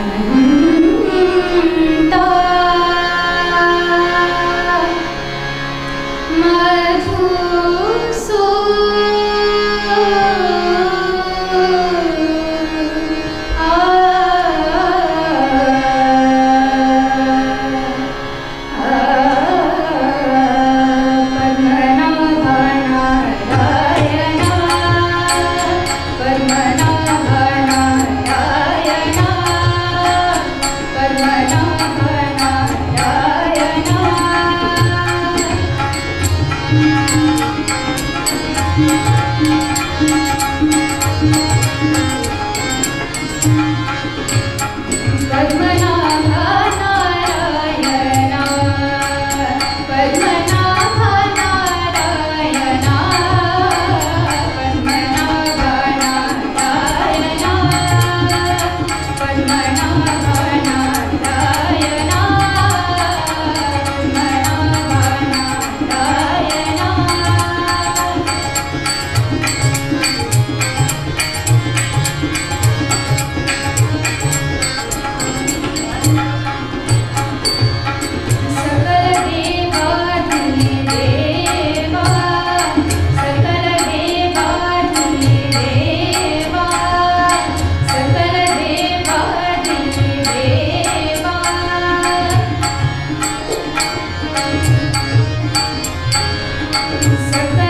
Amen. Circle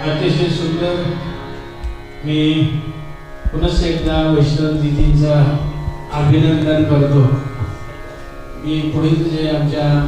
अतिशय सुंदर मी पुनश एकदा वैष्णव दिदींचा अभिनंदन करतो. मी पुढील जे आमच्या